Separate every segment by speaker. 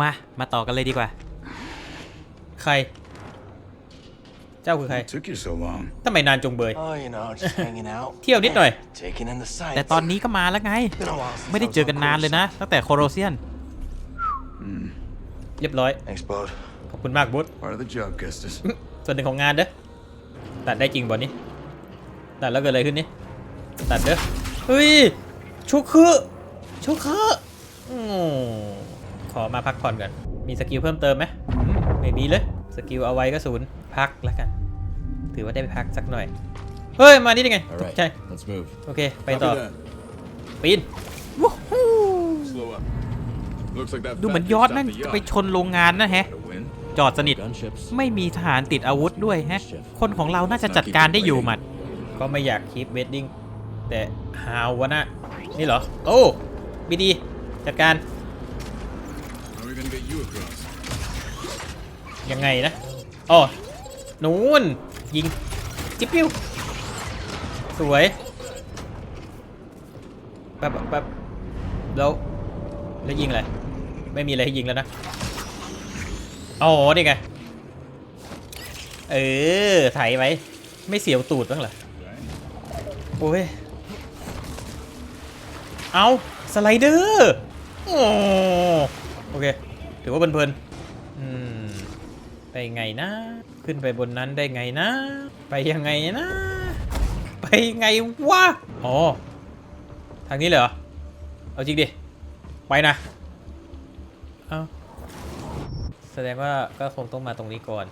Speaker 1: มา มาต่อกันเลยดีกว่า ใคร เจ้าคือใคร
Speaker 2: Took you so long.
Speaker 1: ทำไมนานจงเบย
Speaker 3: Oh, you know, just hanging out.
Speaker 1: เที่ยวนิดหน่อย
Speaker 3: Taking in the sights.
Speaker 1: แต่ตอนนี้ก็มาแล้วไง
Speaker 3: Been a while since
Speaker 1: ไม่ได้
Speaker 3: I was
Speaker 1: เจอกัน
Speaker 3: on
Speaker 1: นานเลยนะ ตั้งแต่โคโรเซียน เรียบร้อย
Speaker 3: Thanks, bud.
Speaker 1: ขอบคุณมากบุ๊
Speaker 2: Part of the job, Custis.
Speaker 1: ส่วนหนึ่งของงานเด้อ ตัดได้จริงบอนี่ตัดแล้วเกิดอะไรขึ้นนี่ ตัดเด้อ เฮ้ย ชุกคือ ชุกคืออืมข อมาพักผ่อนก่อน มีสกิลเพิ่มเติมไหมอืมไม่มีเลย สกิลเอาไว้ก็ศูนย์พักแล้วกัน ถือว่าได้ไปพักสักหน่อย เฮ้ย มานี่ได้ไง
Speaker 4: All
Speaker 1: ตก
Speaker 4: right,
Speaker 1: ใจ
Speaker 4: let's move.
Speaker 1: โอเค ไปต่อ
Speaker 2: Copy that.
Speaker 1: ปีนวู้ฮู้
Speaker 2: Slow up. Looks like that
Speaker 1: ดูเหมือน
Speaker 2: fat
Speaker 1: ยอด
Speaker 2: dude
Speaker 1: นั่น
Speaker 2: stopped the
Speaker 1: จะไป
Speaker 2: yacht.
Speaker 1: ชนโรงงานนะแฮะ
Speaker 2: Gotta win.
Speaker 1: จอดสนิท
Speaker 4: Gunships.
Speaker 1: ไม่มีทหารติดอาวุธด้วยแฮะ คนของเราน่าจะจัดการได้อยู่หมัด ก็ไม่อยากคีปเวดดิ้งแต่ฮาววะนะ นี่เหรอ โอ้บีดี จัดการ
Speaker 2: How are we gonna get you across?
Speaker 1: ยังไงนะอ๋อนู่น ยิง จิ๊บปิ้ว สวยแป๊บแป๊บแล้ว แล้วยิงอะไร ไม่มีอะไรให้ยิงแล้วนะอ๋อนี่ไง เออไถไว้ ไม่เสียวตูดบ้างเหรอ โอ้ย เอาสไลเดอร์ โอ้ โอเค ถือว่าเพลินๆอืมไปไงนะ ขึ้นไปบนนั้นได้ไงนะ ไปยังไงนะ ไปไงวะอ๋อทางนี้เหรอ เอาจริงดิ ไปนะ เอาแสดงว่าก็คงต้องมาตรงนี้ก่อน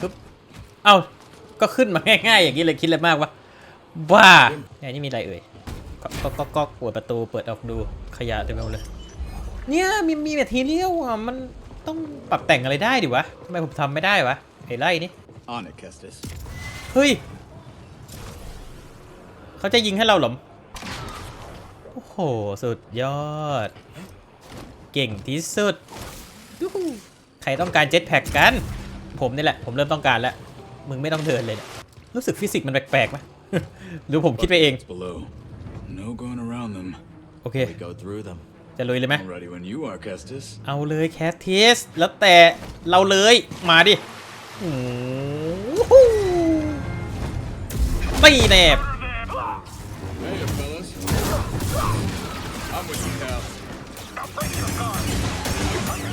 Speaker 1: ปึ๊บเอ้า ก็ขึ้นมาง่ายๆ อย่างนี้เลยคิดอะไรมากวะบ้าเนี่ยนี่มีอะไรเอ่ย ก็ก็ก็ก็เปิดประตูเปิดออกดูขยะเต็มไปหมดเลย เนี่ยมีมีแมททีเรียลอะมันต้องปรับแต่งอะไรได้ดิวะทำไมผมทำไม่ได้วะไอ้ไล่นี่
Speaker 2: On it, Custis.
Speaker 1: เฮ้ย เขาจะยิงให้เราเหรอ โอ้โห สุดยอด เก่งที่สุดยูหูใครต้องการเจ็ตแพ็กกัน ผมนี่แหละ ผมเริ่มต้องการแล้ว มึงไม่ต้องเดินเลยเนี่ยรู้สึกฟิสิกส์มันแปลกๆไหม หรือผมคิดไปเอง
Speaker 2: It's below. No going around them.
Speaker 1: โอเค
Speaker 4: We go through them.
Speaker 1: จะลุยเลยไหม
Speaker 2: I'm ready when you are, Custis.
Speaker 1: เอาเลยแคททิสแล้วแต่เราเลยมาดิโอ้โหไม่แนบ
Speaker 2: Hey, fellas. I'm with you, pal.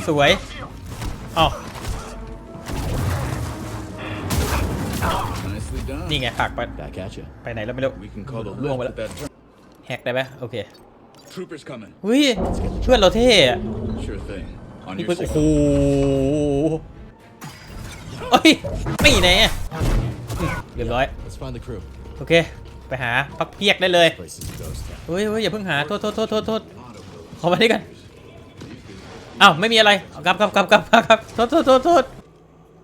Speaker 1: สวยอ๋อ
Speaker 2: Nicely done.
Speaker 1: นี่ไงผลักไป
Speaker 4: Back at you.
Speaker 1: ไปไหนแล้วไม่รู้
Speaker 2: We can call the
Speaker 1: Luong
Speaker 2: lift
Speaker 1: wala.
Speaker 2: at that turn.
Speaker 1: แฮกได้ไหมโอเค
Speaker 2: Troopers coming.
Speaker 1: เฮ้ยเพื่อนเราเท่อะ
Speaker 2: Sure thing. On
Speaker 1: นี่
Speaker 2: your
Speaker 1: เพื่อนโอ้
Speaker 2: six.
Speaker 1: โหเอ้ยไม่แน่อืมเรียบร้อย
Speaker 4: Let's find the crew.
Speaker 1: โอเค ไปหาพักเพียกได้เลย
Speaker 4: Place is a ghost town.
Speaker 1: เฮ้ยเฮ้ยอย่าเพิ่งหา โทษโทษโทษโทษโทษขอมาด้วยกันอ้าวไม่มีอะไรเอากลับกลับกลับกลับกลับกลับโทษโทษโทษโทษ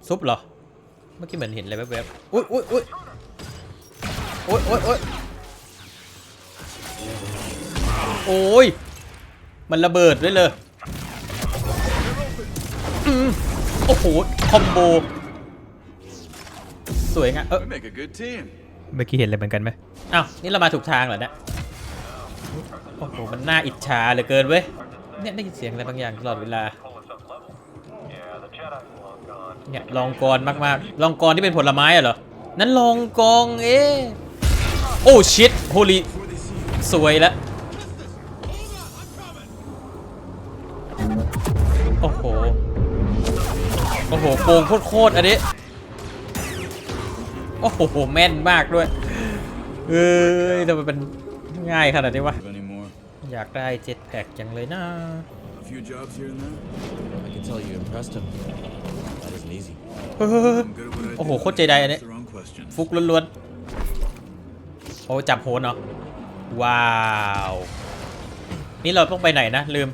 Speaker 1: ซุปเหรอ เมื่อกี้เหมือนเห็นอะไรแวบๆอุ้ยอุ้ยอุ้ยอุ้ยอุ้ยอุ้ย โอ้ย มันระเบิดด้วยเลยอืมโอ้โห คอมโบ สวยงามเออ
Speaker 2: We make a good team.
Speaker 1: เมื่อกี้เห็นอะไรเหมือนกันไหมอ้าว นี่เรามาถูกทางเหรอเนี่ย โอ้โห มันน่าอิจฉาเหลือเกินเว้ย เนี่ยได้ยินเสียงอะไรบางอย่างตลอดเวลา เนี่ยลองกรมากๆ ลองกรที่เป็นผลไม้อะเหรอ นั่นลองกองเอ๊ะโอ้ชิตโฮลีสวยแล้ว โอ้โห โอ้โห โกงโคตรๆอันนี้ โอ้โห แม่นมากด้วย เอ้ยทำไมเป็นง่ายขนาดนี้วะ
Speaker 2: Have any more?
Speaker 1: อยากได้เจ็ตแพ็กจังเลยนะ
Speaker 2: A few jobs here and there.
Speaker 4: I can tell you impressed him. That isn't easy.
Speaker 1: เฮ้ย
Speaker 2: I'm good at what I
Speaker 1: โอ้โห
Speaker 2: do.
Speaker 1: โคตรใจใดอันนี้
Speaker 2: Ask the wrong questions.
Speaker 1: ฟุกล้วนๆโอ้จับโหนเหรอว้าว นี่เราต้องไปไหนนะ ลืม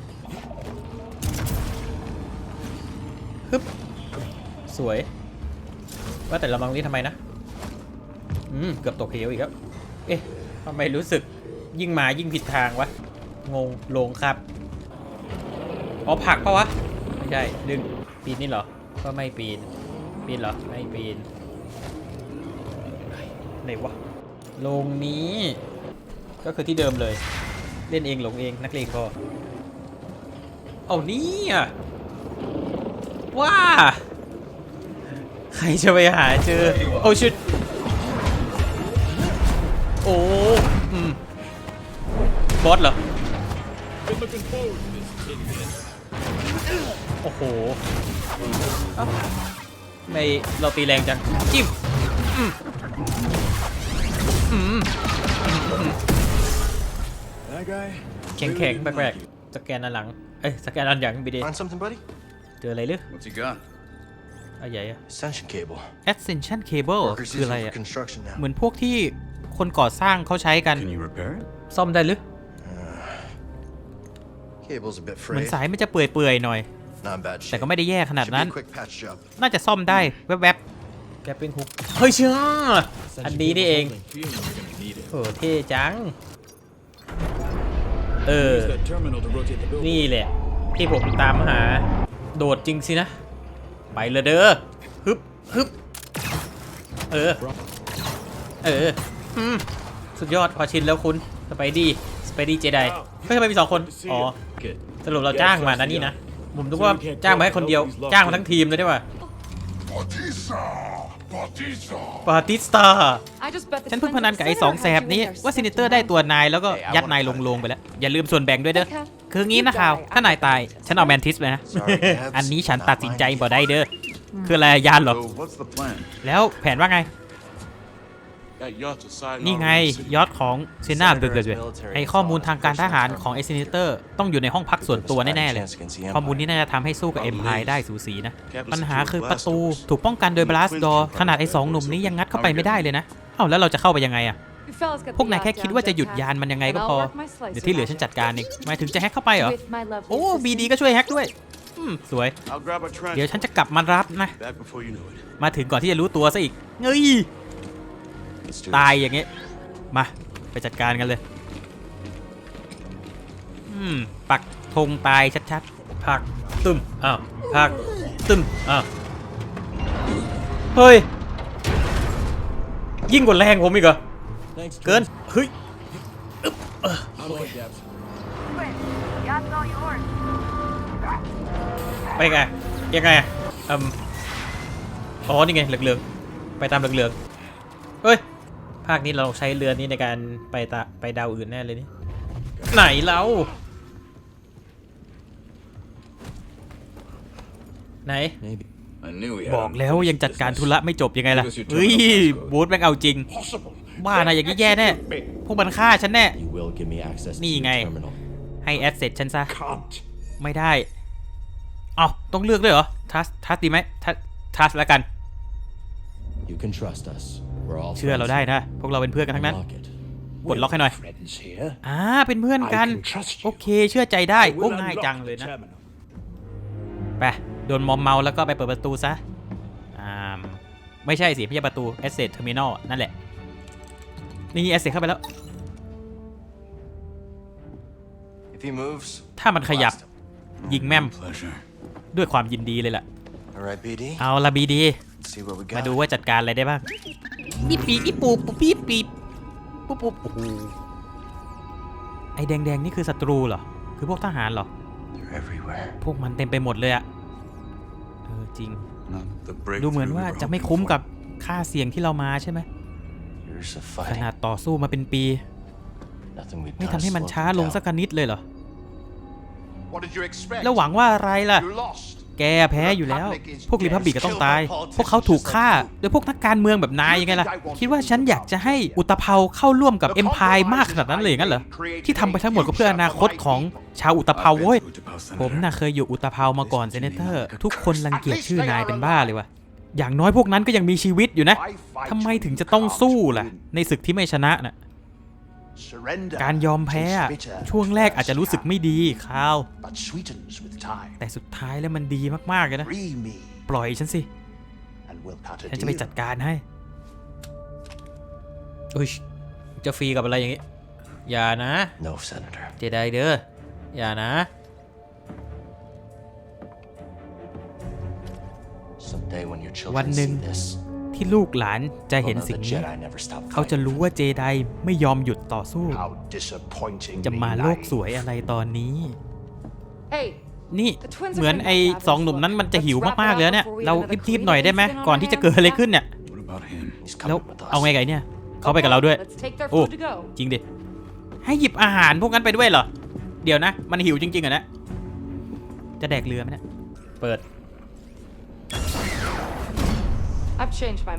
Speaker 1: สวย ว่าแต่เรามังนี้ทำไมนะ อืม เกือบตกเหวอีกครับเอ๊ะทำไมรู้สึกยิ่งมายิ่งผิดทางวะ งงลงครับ อ๋อผักปะวะ ไม่ใช่ ดึง ปีนนี่เหรอ ก็ไม่ปีน ปีนเหรอ ไม่ปีนไหนวะโรงนี้ ก็คือที่เดิมเลย เล่นเองหลงเองนักเลงพอเอานี่อะว้า ใครจะไปหาเจอ โอ้ชิดโอ้อืมบอสเหรอ โอ้โหเอ้าไม่เราตีแรงจัง จิ้มอืมอืม
Speaker 2: That guy?
Speaker 1: แข็งแข็งๆแปลกๆสแกนอันหลัง เอ้ย สแกนอันหลังบีดี
Speaker 3: Find something, buddy?
Speaker 1: เจออะไรหรือ
Speaker 2: What's he got?
Speaker 1: อะไรใหญ่อะ
Speaker 3: Ascension cable.
Speaker 1: Ascension Cable
Speaker 3: Workers
Speaker 1: คือ
Speaker 3: use
Speaker 1: อะไร
Speaker 3: it for
Speaker 1: อะ
Speaker 3: construction now.
Speaker 1: เหมือนพวกที่คนก่อสร้างเขาใช้กัน
Speaker 2: Can you repair it?
Speaker 1: ซ่อมได้หรือ
Speaker 3: Cable's a bit
Speaker 1: เหมือน
Speaker 3: frayed.
Speaker 1: สายมันจะเปื่อยๆหน่อย
Speaker 3: Not in bad
Speaker 1: แต่
Speaker 3: shape.
Speaker 1: ก็ไม่ได้แย่ขนาด
Speaker 3: Should be
Speaker 1: นั้น
Speaker 3: a quick patch job.
Speaker 1: น่าจะซ่อมได้แวบๆแกปิ้งฮุกเฮ้ยเชื่ออันนี้นี่เอง
Speaker 2: Feeling you're gonna need it.
Speaker 1: โอ้เท่จัง เออ
Speaker 2: Use that terminal to rotate the building.
Speaker 1: นี่แหละ ที่ผมตามหา โดดจริงสินะ ไปเลยเด้อฮึบฮึบเออ เอออืมสุดยอดพอชินแล้วคุณสไปดี้สไปดี้เจไดเฮ้ยทำไมมีสองคน อ๋อ
Speaker 2: Good.
Speaker 1: สรุปเราจ้างมานะนี่นะ ผมนึกว่าจ้างมาให้คนเดียว จ้างมาทั้งทีมเลยได้ป่ะ
Speaker 5: Batista! Batista!
Speaker 1: ปาติสตา
Speaker 6: I just bet the
Speaker 1: ฉันเพิ่ง
Speaker 6: twins
Speaker 1: พนันกับไอ้สองแสบนี้ว่าซินิเตอร์ได้ตัวนายแล้วก็ยัดนายลงลงไปแล้ว อย่าลืมส่วนแบ่งด้วยเด้อ คืองี้นะข่าวถ้านายตาย ฉันเอาแมนทิสไปนะ
Speaker 3: Sorry, Gabs.
Speaker 1: อันนี้ฉันตัดสินใจบ่ได้เด้อ คืออะไรยานเหรอ
Speaker 2: So what's the plan?
Speaker 1: แล้วแผนว่าไง
Speaker 5: That yacht's a side
Speaker 1: นี่ไงยอดของเซนาเบอร์เกอร์ไอข้อมูลทางการทหารของไอซินิเตอร์ ต้องอยู่ในห้องพักส่วนตัวแน่ ๆ เลย ข้อมูลนี้น่าจะทำให้สู้กับเอ็มพายได้สูสีนะ ปัญหาคือประตูถูกป้องกันโดยบลัสดอขนาดไอสองหนุ่มนี้ยังงัดเข้าไปไม่ได้เลยนะ เอ้าแล้วเราจะเข้าไปยังไงอะ
Speaker 6: You fellas got
Speaker 1: พวก
Speaker 6: the
Speaker 1: นายแค่
Speaker 6: yacht
Speaker 1: คิด
Speaker 6: down
Speaker 1: ว่าจะหยุด
Speaker 6: Jet
Speaker 1: ยานมันยังไง
Speaker 6: and
Speaker 1: ก็
Speaker 6: I'll
Speaker 1: พอ
Speaker 6: work my slice
Speaker 1: เดี๋ยวที่เหลือ
Speaker 6: of
Speaker 1: ฉัน
Speaker 6: it
Speaker 1: จัดการเองหมายถึงจะแฮกเข้าไปเหรอ
Speaker 6: with my lovely
Speaker 1: โอ้บี
Speaker 6: assistant.
Speaker 1: ดีก็ช่วยแฮกด้วยอืมสวย
Speaker 5: I'll grab a trench.
Speaker 1: เดี๋ยวฉันจะกลับมารับนะ
Speaker 5: Back before you know it.
Speaker 1: มาถึงก่อนที่จะรู้ตัวซะอีกเงย
Speaker 3: Let's do
Speaker 1: ตาย
Speaker 3: this.
Speaker 1: อย่างเงี้ย มา ไปจัดการกันเลย อืม ปักธงตายชัดๆพักตึมอ้าวพักตึมอ้าว เฮ้ย ยิ่งกว่าแรงผมอีกเหรอ
Speaker 4: Thanks,
Speaker 1: เกิน
Speaker 4: Trent.
Speaker 1: เฮ้ย
Speaker 2: I'm okay, Gabs.
Speaker 1: ไปไงยังไงอะอืมอ๋อนี่ไงเหลืองๆไปตามเหลืองๆเฮ้ยภาคนี้เราใช้เรือนี้ในการไปตาไปดาวอื่นแน่เลยนี่ไหนเราไหน
Speaker 4: Maybe.
Speaker 2: I knew he
Speaker 1: บอก
Speaker 2: had
Speaker 1: แล้ว
Speaker 2: unfinished
Speaker 1: ยังจัดการ
Speaker 2: business.
Speaker 1: ธุระไม่จบยังไงล่ะเฮ้ยบูธแม่งเอาจริง ว่านะอย่างนี้แย่แน่ พวกมันฆ่าฉันแน่
Speaker 4: You will give me access to
Speaker 1: Ni
Speaker 4: the
Speaker 1: ngay.
Speaker 4: terminal.
Speaker 1: ให้แอดเสร็จฉันซะ ไม่ได้ เอ้าต้องเลือกด้วยเหรอ ทัส ทัสดีไหม ทัส ทัสแล้วกัน เชื่อเราได้นะ พวกเราเป็นเพื่อนกันทั้งนั้นกดล็อกให้หน่อย อ่า เป็นเพื่อนกัน โอเค เชื่อใจได้ โอ้ง่ายจังเลยนะ ไป โดนมอมเมาแล้วก็ไปเปิดประตูซะ อ่า ไม่ใช่สิ ไม่ใช่ประตู Asset Terminal นั่นแหละ นี่ Asset เข้าไปแล้ว
Speaker 3: If he moves,
Speaker 1: ถ้ามันขยับ
Speaker 3: blast him.
Speaker 1: ยิงแม่ม
Speaker 2: Pleasure.
Speaker 1: ด้วยความยินดีเลยล่ะ
Speaker 3: All right, BD.
Speaker 1: เอาละบีดี
Speaker 3: Let's see what we
Speaker 1: มา
Speaker 3: got.
Speaker 1: ดูว่าจัดการอะไรได้บ้างอีปีอีปูปูปีบปีบปุ๊บปุ๊บโอ้โหไอแดงๆนี่คือศัตรูเหรอ คือพวกทหารเหรอ
Speaker 3: They're everywhere.
Speaker 1: พวกมันเต็มไปหมดเลยอะเออจริง
Speaker 2: Not the
Speaker 1: ดูเหมือน
Speaker 2: breakthrough
Speaker 1: ว่า
Speaker 2: we were
Speaker 1: จะไม่
Speaker 2: hoping
Speaker 1: คุ้ม
Speaker 2: for.
Speaker 1: กับค่าเสี่ยงที่เรามาใช่ไหม
Speaker 3: Years of
Speaker 1: ข
Speaker 3: fighting.
Speaker 1: นาดต่อสู้มาเป็นปี
Speaker 3: Nothing we've
Speaker 1: ไม่
Speaker 3: done
Speaker 1: ทำให้มัน
Speaker 3: slowed
Speaker 1: ช้า
Speaker 3: them
Speaker 1: ลง
Speaker 3: down.
Speaker 1: สักนิดเลยเหรอ
Speaker 7: What did you expect?
Speaker 1: แล้วหวังว่าอะไรล่ะ
Speaker 7: You lost.
Speaker 1: แกแพ้อยู่แล้ว พวกริพับบิกก็ต้องตาย พวกเขาถูกฆ่าโดยพวกนักการเมืองแบบนายยังไงล่ะ คิดว่าฉันอยากจะให้อุตภเปาเข้าร่วมกับเอ็มพายมากขนาดนั้นเลยงั้นเหรอ ที่ทำไปทั้งหมดก็เพื่ออนาคตของชาวอุตภเปา
Speaker 2: I've been
Speaker 1: เว้ย
Speaker 2: to Utapao, Senator.
Speaker 1: ผมน่ะเคยอยู่อุตภเปามาก่อนเซเนเตอร์ ทุกคนรังเกียจชื่อนายเป็นบ้าเลยว่ะ อย่างน้อยพวกนั้นก็ยังมีชีวิตอยู่นะ
Speaker 7: I fight
Speaker 1: ทำไม
Speaker 7: you
Speaker 1: ถึงจะต้องสู้ล่ะ
Speaker 7: can't
Speaker 1: ในศึกที่ไม่ชนะน่ะ
Speaker 7: Surrender
Speaker 1: การยอมแพ้อะ
Speaker 7: is bitter
Speaker 1: ช่วงแรกอาจจะรู้สึกไม่ดีคราว
Speaker 7: but sweetens with time.
Speaker 1: แต่สุดท้ายแล้วมันดีมากๆเลยนะ
Speaker 7: Free me
Speaker 1: ปล่อยฉันสิ
Speaker 7: and we'll cut a
Speaker 1: ฉันจะไป
Speaker 7: deal.
Speaker 1: จัดการให้อุ้ยจะฟรีกับอะไรอย่างงี้ อย่านะ
Speaker 3: No, Senator.
Speaker 1: เจไดเด้ออย่านะ วัน
Speaker 3: children
Speaker 1: หนึ่ง
Speaker 3: see this,
Speaker 1: ที่ลูกหลานจะ
Speaker 3: they'll
Speaker 1: เห็น
Speaker 3: know
Speaker 1: สิ่ง
Speaker 3: the
Speaker 1: นี้
Speaker 3: Jedi never stopped
Speaker 1: เขาจะ
Speaker 3: fighting.
Speaker 1: รู้ว่าเจไดไม่ยอมหยุดต่อสู้
Speaker 7: How disappointing
Speaker 1: จะมาโลกสวยอะไรตอนนี้
Speaker 6: Hey,
Speaker 1: นี่เหมือนไอ้สองหนุ่มนั้นมันจะหิวมากๆเลยนะเนี่ย เรารีบๆหน่อยได้ไหมก่อนที่จะเกิดอะไรขึ้นเนี่ย
Speaker 2: What about him?
Speaker 3: He's
Speaker 1: แล้ว
Speaker 3: coming with us.
Speaker 1: เอาไงไงเนี่ย เขาไปกับเราด้วย
Speaker 6: Let's take their
Speaker 1: โอ้
Speaker 6: food to go.
Speaker 1: จริงดิ ให้หยิบอาหารพวกนั้นไปด้วยเหรอ เดี๋ยวนะ มันหิวจริงๆเหรอเนะ จะแดกเรือไหมเนี่ย เปิด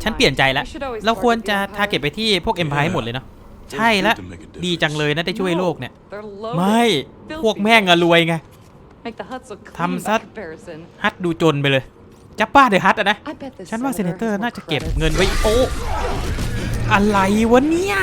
Speaker 1: ฉันเปลี่ยนใจแล้ว
Speaker 6: We should always
Speaker 1: เราควร
Speaker 6: target
Speaker 1: จะ
Speaker 6: the
Speaker 1: ทาร์เก็ต
Speaker 6: Empire.
Speaker 1: ไปที่พวกเอ็มพายหมดเลยเนาะ ใช่ละ ดีจังเลยนะได้ช่วยโลกเนี่ย
Speaker 6: They're loaded.
Speaker 1: ไม่
Speaker 6: Filthy.
Speaker 1: พวกแม่งอะรวยไง
Speaker 6: Make the huts look clean
Speaker 1: ทำซะ
Speaker 6: by comparison.
Speaker 1: ฮัทดูจนไปเลย จับป้าเดอะฮัทอะนะ
Speaker 6: I bet this
Speaker 1: ฉันว่าเซเน
Speaker 6: senator
Speaker 1: เตอร์
Speaker 6: has more
Speaker 1: น่าจะเก็บ
Speaker 6: credits.
Speaker 1: เงินไว้โอ้อะไรวะเนี่ย